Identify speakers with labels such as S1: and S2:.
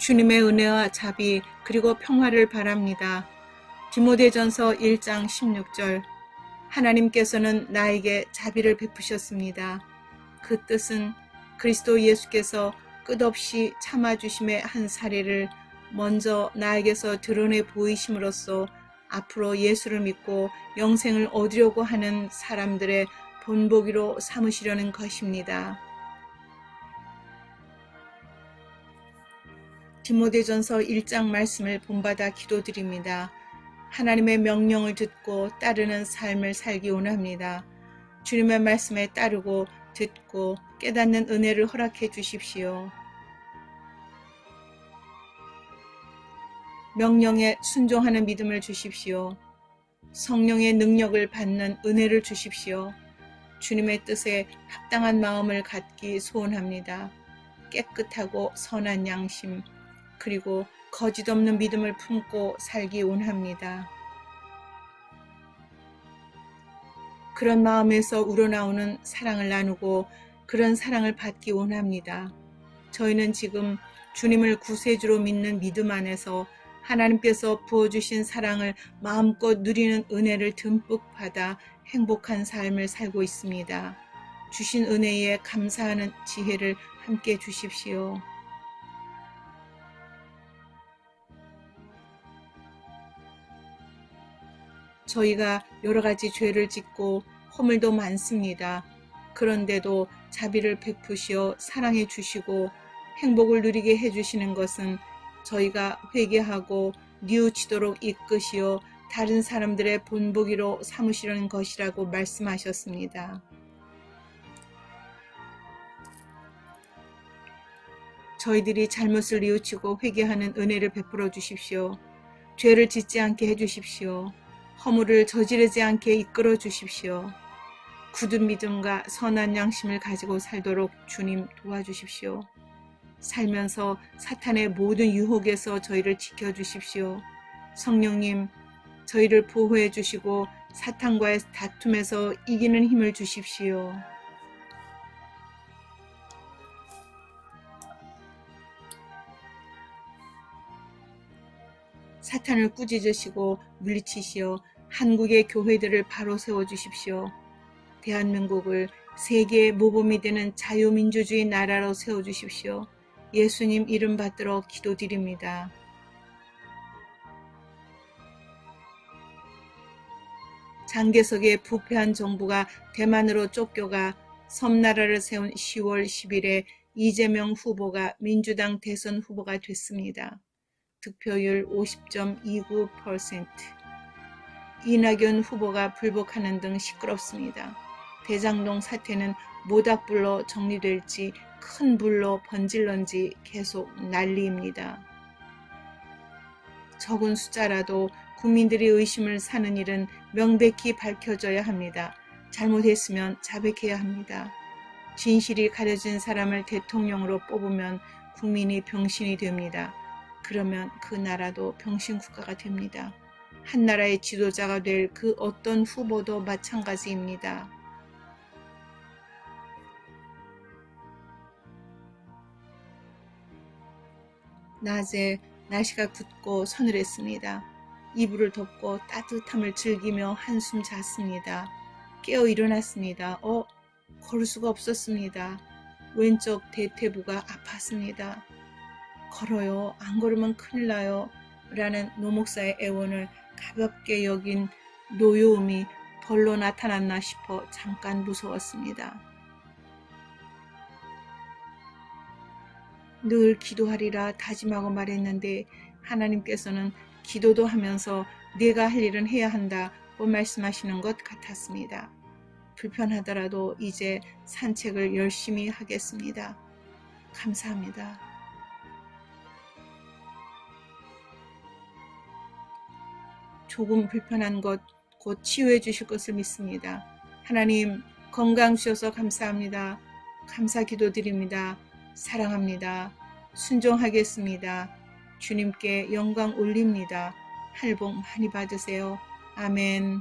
S1: 주님의 은혜와 자비 그리고 평화를 바랍니다. 디모데전서 1장 16절 하나님께서는 나에게 자비를 베푸셨습니다. 그 뜻은 그리스도 예수께서 끝없이 참아주심의 한 사례를 먼저 나에게서 드러내 보이심으로써 앞으로 예수를 믿고 영생을 얻으려고 하는 사람들의 본보기로 삼으시려는 것입니다. 디모데전서 1장 말씀을 본받아 기도드립니다. 하나님의 명령을 듣고 따르는 삶을 살기 원합니다. 주님의 말씀에 따르고 듣고 깨닫는 은혜를 허락해 주십시오. 명령에 순종하는 믿음을 주십시오. 성령의 능력을 받는 은혜를 주십시오. 주님의 뜻에 합당한 마음을 갖기 소원합니다. 깨끗하고 선한 양심, 그리고 거짓 없는 믿음을 품고 살기 원합니다. 그런 마음에서 우러나오는 사랑을 나누고 그런 사랑을 받기 원합니다. 저희는 지금 주님을 구세주로 믿는 믿음 안에서 하나님께서 부어주신 사랑을 마음껏 누리는 은혜를 듬뿍 받아 행복한 삶을 살고 있습니다. 주신 은혜에 감사하는 지혜를 함께 주십시오. 저희가 여러 가지 죄를 짓고 허물도 많습니다. 그런데도 자비를 베푸시어 사랑해 주시고 행복을 누리게 해주시는 것은 저희가 회개하고 뉘우치도록 이끄시어 다른 사람들의 본보기로 삼으시려는 것이라고 말씀하셨습니다. 저희들이 잘못을 뉘우치고 회개하는 은혜를 베풀어 주십시오. 죄를 짓지 않게 해 주십시오. 허물을 저지르지 않게 이끌어 주십시오. 굳은 믿음과 선한 양심을 가지고 살도록 주님 도와주십시오. 살면서 사탄의 모든 유혹에서 저희를 지켜주십시오. 성령님, 저희를 보호해 주시고 사탄과의 다툼에서 이기는 힘을 주십시오. 사탄을 꾸짖으시고 물리치시어 한국의 교회들을 바로 세워 주십시오. 대한민국을 세계의 모범이 되는 자유민주주의 나라로 세워 주십시오. 예수님 이름 받들어 기도드립니다. 장개석의 부패한 정부가 대만으로 쫓겨가 섬나라를 세운 10월 10일에 이재명 후보가 민주당 대선 후보가 됐습니다. 득표율 50.29%. 이낙연 후보가 불복하는 등 시끄럽습니다. 대장동 사태는 모닥불로 정리될지 큰 불로 번질런지 계속 난리입니다. 적은 숫자라도 국민들이 의심을 사는 일은 명백히 밝혀져야 합니다. 잘못했으면 자백해야 합니다. 진실이 가려진 사람을 대통령으로 뽑으면 국민이 병신이 됩니다. 그러면 그 나라도 병신 국가가 됩니다. 한 나라의 지도자가 될 그 어떤 후보도 마찬가지입니다. 낮에 날씨가 굳고 서늘했습니다. 이불을 덮고 따뜻함을 즐기며 한숨 잤습니다. 깨어 일어났습니다. 어, 걸을 수가 없었습니다. 왼쪽 대퇴부가 아팠습니다. 걸어요. 안 걸으면 큰일 나요. 라는 노목사의 애원을 가볍게 여긴 노여움이 벌로 나타났나 싶어 잠깐 무서웠습니다. 늘 기도하리라 다짐하고 말했는데 하나님께서는 기도도 하면서 내가 할 일은 해야 한다고 말씀하시는 것 같았습니다. 불편하더라도 이제 산책을 열심히 하겠습니다. 감사합니다. 조금 불편한 것 곧 치유해 주실 것을 믿습니다. 하나님 건강 주셔서 감사합니다. 감사 기도드립니다. 사랑합니다. 순종하겠습니다. 주님께 영광 올립니다. 할복 많이 받으세요. 아멘.